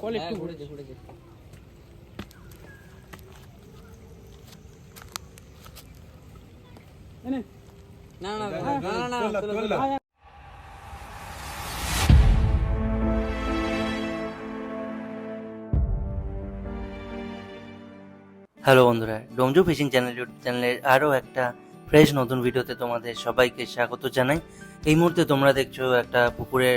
Call একটু ঘুরেছে ঘুরেছে না না না না না না হ্যালো বন্ধুরা, ডোমজু ফিশিং চ্যানেল ইউটিউব চ্যানেলের আরও একটা ফ্রেশ নতুন ভিডিওতে তোমাদের সবাইকে স্বাগত জানাই। এই মুহূর্তে তোমরা দেখছ একটা পুকুরের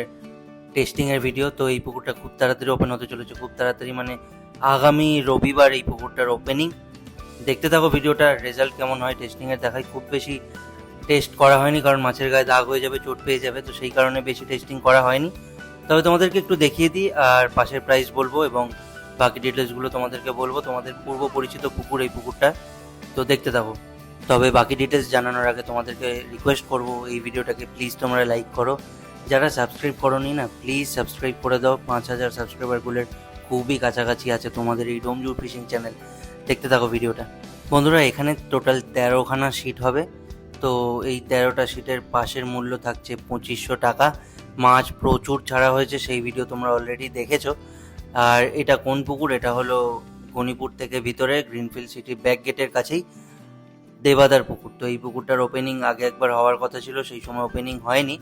টেস্টিংয়ের ভিডিও, তো এই পুকুরটা খুব তাড়াতাড়ি ওপেন হতে চলেছে, খুব তাড়াতাড়ি মানে আগামী রবিবার এই পুকুরটার ওপেনিং দেখতে থাকো ভিডিওটা রেজাল্ট কেমন হয়, টেস্টিংয়ের দেখায় খুব বেশি টেস্ট করা হয়নি, কারণ মাছের গায়ে দাগ হয়ে যাবে, চোট পেয়ে যাবে, তো সেই কারণে বেশি টেস্টিং করা হয়নি। তবে তোমাদেরকে একটু দেখিয়ে দিই, আর পাশের প্রাইস বলব এবং বাকি ডিটেলসগুলো তোমাদেরকে বলব। তোমাদের পূর্ব পরিচিত পুকুর, এই পুকুরটা। তো দেখতে থাকো। তবে বাকি ডিটেলস জানানোর আগে তোমাদেরকে রিকোয়েস্ট করব এই ভিডিওটাকে। প্লিজ তোমরা লাইক করো। যারা সাবস্ক্রাইব করোনি না প্লিজ সাবস্ক্রাইব করে দাও। পাঁচ হাজার সাবস্ক্রাইবারগুলোর খুবই কাছাকাছি আছে তোমাদের এই ডোমজুর ফিশিং চ্যানেল দেখতে থাকো ভিডিওটা। বন্ধুরা, এখানে টোটাল তেরোখানা সিট হবে। তো এই তেরোটা সিটের পাশের মূল্য থাকছে পঁচিশশো টাকা। মাছ প্রচুর ছাড়া হয়েছে, সেই ভিডিও তোমরা অলরেডি দেখেছ। আর এটা কোন পুকুর? এটা হলো গণিপুর থেকে ভিতরে গ্রিনফিল্ড সিটি ব্যাক গেটের কাছেই দেবাদার পুকুর। তো এই পুকুরটার ওপেনিং আগে একবার হওয়ার কথা ছিল, সেই সময় ওপেনিং হয়নি।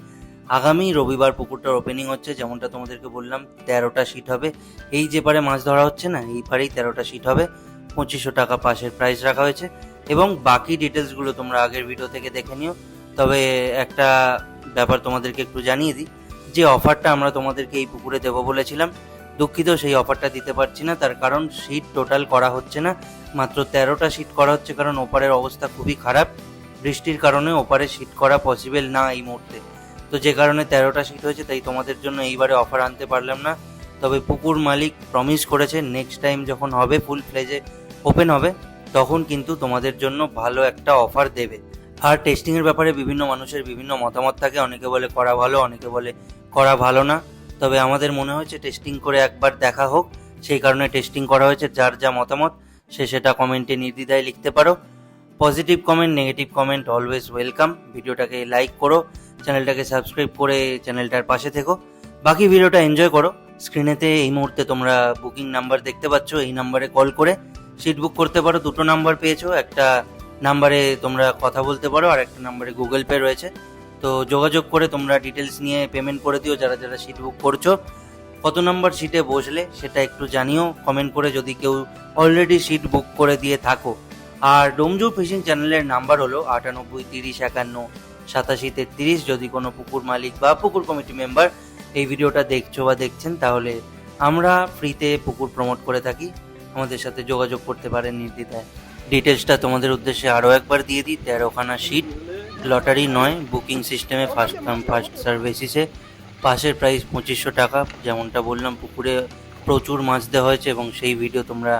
আগামী রবিবার পুকুরটার ওপেনিং হচ্ছে, যেমনটা তোমাদেরকে বললাম, তেরোটা সিট হবে। এই যে পারে মাছ ধরা হচ্ছে না, এই পারেই তেরোটা সিট হবে। পঁচিশশো টাকা পাশের প্রাইস রাখা হয়েছে। এবং বাকি ডিটেলসগুলো তোমরা আগের ভিডিও থেকে দেখে নিও। তবে একটা ব্যাপার তোমাদেরকে একটু জানিয়ে দিই, যে অফারটা আমরা তোমাদেরকে এই পুকুরে দেবো বলেছিলাম দুঃখিত, সেই অফারটা দিতে পারছি না। তার কারণ সিট টোটাল করা হচ্ছে না। মাত্র তেরোটা সিট করা হচ্ছে, কারণ ওপারের অবস্থা খুবই খারাপ। বৃষ্টির কারণে ওপারে সিট করা পসিবল না এই মুহূর্তে। তো যে কারণে তেরোটা সিট হয়েছে, তাই তোমাদের জন্য এইবারে অফার আনতে পারলাম না। তবে পুকুর মালিক প্রমিস করেছে নেক্সট টাইম যখন হবে ফুল ফ্লেজে ওপেন হবে, তখন কিন্তু তোমাদের জন্য ভালো একটা অফার দেবে। আর টেস্টিংয়ের ব্যাপারে বিভিন্ন মানুষের বিভিন্ন মতামত থাকে। অনেকে বলে করা ভালো, অনেকে বলে করা ভালো না। তবে আমাদের মনে হয়েছে টেস্টিং করে একবার দেখা হোক। সেই কারণে টেস্টিং করা হয়েছে। যার যা মতামত, সে সেটা কমেন্টে নির্দ্বিধায় লিখতে পারো। Positive comment negative comment always welcome ভিডিওটাকে লাইক করো। চ্যানেলটাকে সাবস্ক্রাইব করে চ্যানেলটার পাশে থেকো। বাকি ভিডিওটা এনজয় করো। স্ক্রিনেতে এই মুহূর্তে তোমরা বুকিং নাম্বার দেখতে পাচ্ছ। এই নাম্বারে কল করে সিট বুক করতে পারো। দুটো নাম্বার পেয়েছ। একটা নাম্বারে তোমরা কথা বলতে পারো। আর একটা নাম্বারে গুগল পে রয়েছে। তো যোগাযোগ করে তোমরা ডিটেলস নিয়ে পেমেন্ট করে দিও, যারা যারা সিট বুক করছ। কত নম্বর সিটে বসলে সেটা একটু জানিও কমেন্ট করে যদি কেউ অলরেডি সিট বুক করে দিয়ে থাকো। আর ডোমজু ফিশিং চ্যানেলের নাম্বার হলো আটানব্বই, তিরিশ, একান্ন, সাতাশি, তেত্রিশ। যদি কোনো পুকুর মালিক বা পুকুর কমিটি মেম্বার এই ভিডিওটা দেখছ বা দেখছেন, তাহলে আমরা ফ্রিতে পুকুর প্রমোট করে থাকি। আমাদের সাথে যোগাযোগ করতে পারেন নির্দ্বিধায়। ডিটেলসটা তোমাদের উদ্দেশ্যে আরও একবার দিয়ে দিই, তেরোখানা সিট লটারি নয়, বুকিং সিস্টেমে ফার্স্ট কাম, ফার্স্ট সার্ভিসিসে পাশের প্রাইস পঁচিশশো টাকা, যেমনটা বললাম, পুকুরে প্রচুর মাছ দেওয়া হয়েছে এবং সেই ভিডিও তোমরা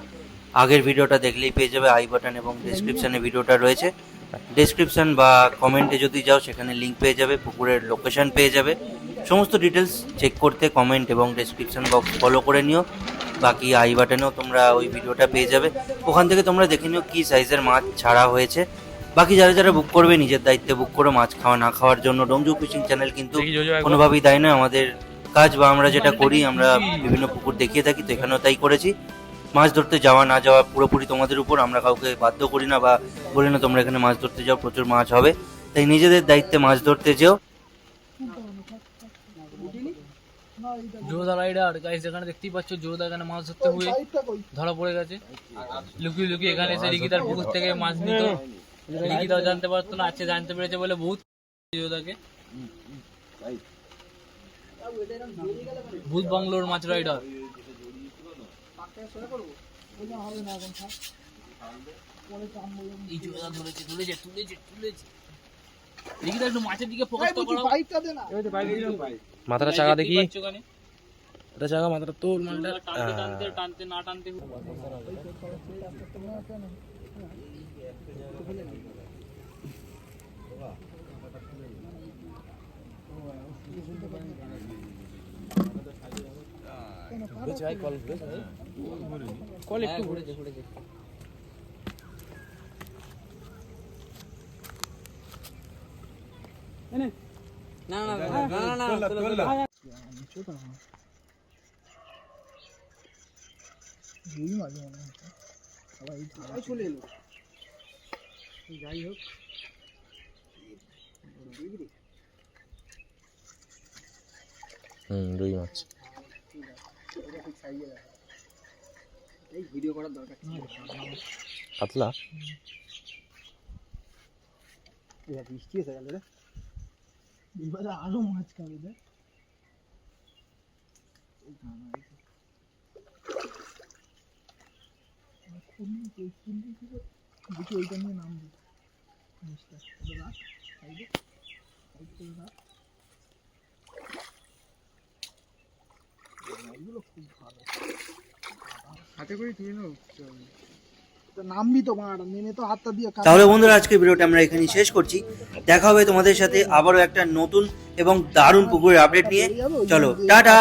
আগের ভিডিওটা দেখলেই পেয়ে যাবে, আই বাটন এবং ডেসক্রিপশানে ভিডিওটা রয়েছে। ডেসক্রিপশন বা কমেন্টে যদি যাও, সেখানে লিঙ্ক পেয়ে যাবে, পুকুরের লোকেশন পেয়ে যাবে। সমস্ত ডিটেলস চেক করতে কমেন্ট এবং ডেসক্রিপশন বক্স ফলো করে নিও। বাকি আই বাটনেও তোমরা ওই ভিডিওটা পেয়ে যাবে। ওখান থেকে তোমরা দেখে নিও কী সাইজের মাছ ছাড়া হয়েছে। বাকি যারা যারা বুক করবে নিজের দায়িত্বে বুক করো মাছ খাওয়া না খাওয়ার জন্য ডোমজু ফিশিং চ্যানেল কিন্তু কোনোভাবেই দায় নয় আমাদের কাজ বা আমরা যেটা করি আমরা বিভিন্ন পুকুর দেখিয়ে থাকি তো এখানেও তাই করেছি। মাছ ধরতে যাওয়া না যাওয়া পুরোপুরি তোমাদের উপর। আমরা কাউকে বাধ্য করি না বা বলি না তোমরা এখানে মাছ ধরতে যাও প্রচুর মাছ হবে। তাই নিজেদের দায়িত্বে মাছ ধরতে যেও। জোরদা রাইডার গাইস এখানে দেখতেই পাচ্ছ জোরদা এখানে মাছ ধরতে হয়ে ধরা পড়ে গেছে। লুকিয়ে লুকিয়ে এখানে এসে রিকিতার পুকুর থেকে মাছ নিত। রিকিতাও জানতে পারতো না আজকে জানতে পেরেছে বলে বহুত জোরদাকে ভূত বাংলোর মাছ রাইডার। মাথাটা চাকা দেখি পাচ্ছ ওখানে? মাথাটা চাকা মালটা টানতে টানতে টানতে না টানতে। ঘুরেছে ভাই কল ঘুরেছে ভাই কল একটু ঘুরেছে ঘুরেছে না না না না না চলে এলো যাই হোক। হুম রুই মাছ। এই ভিডিও করার দরকার পাতলা? এবার বৃষ্টি এসে গেল রে। এবারে আরও মাছ খাবে রে দেখি ওইটা নিয়ে নাম দিই জিনিসটা। রাখ সাইডে। সাইড করে রাখ। মাছগুলো খুব ভালো। হাতে করে তুলে নাও নামবি তো নেমে তো হাতটা দিয়ে তাহলে বন্ধুরা আজকে ভিডিওটা আমরা এখানেই শেষ করছি। দেখা হবে তোমাদের সাথে আবারও একটা নতুন এবং দারুণ পুকুরের আপডেট নিয়ে। চলো টাটা!